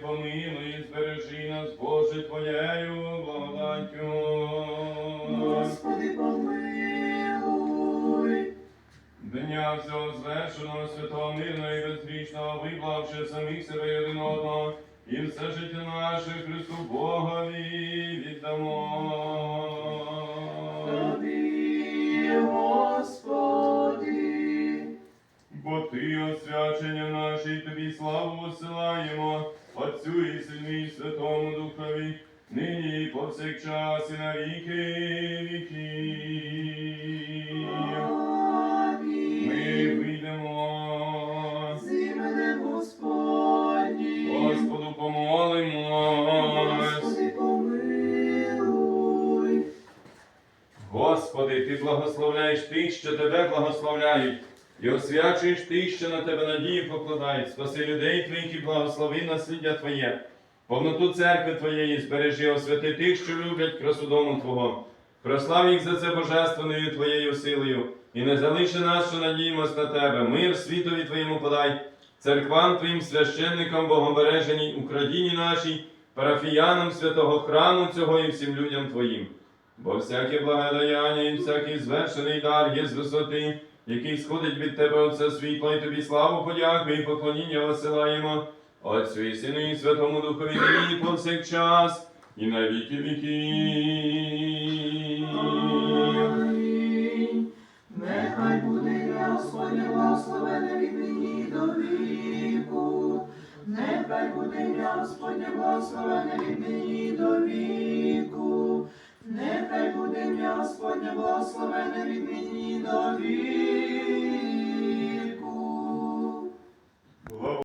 помилуй, збережи нас, Боже, Твоєю благодаттю. Господи, помилуй. Дня всього звершеного, святого, мирного і безвічного, виплавши самих себе єдиного, і все життя наше Христу Богові віддамо. Ти освячення наше, і Тобі славу посилаємо, Отцю і Сину і Святому Духові, нині і повсякчас, і на віки віків. Ми вийдемо. З іменем Господнім. Господу помолимось. Господи, помилуй. Господи, Ти благословляєш тих, що тебе благословляють, і освячуєш тих, що на тебе надію покладають. Спаси людей Твоїх і благослови насліддя Твоє. Повноту церкви Твоєї збережи, освяти тих, що люблять красу дому Твого. Прослав їх за це божественною Твоєю силою, і не залиши нас, що надіємось на Тебе. Мир світові Твоєму подай, церквам Твоїм священникам, богобереженій, Україні нашій, парафіянам святого храму цього і всім людям Твоїм. Бо всяке благодаяння і всякий звершений дар є з висоти, який сходить від тебе Отце світло, і тобі славу, подяку і поклоніння висилаємо. Отцю і Сину і Святому Духові і повсякчас, і на віки. Амінь. Нехай буде ім'я Господнє благословене від нині до віку. Нехай буде ім'я Господнє благословене від нині до віку. Нехай буде ім'я Господнє благословене від нині до віку.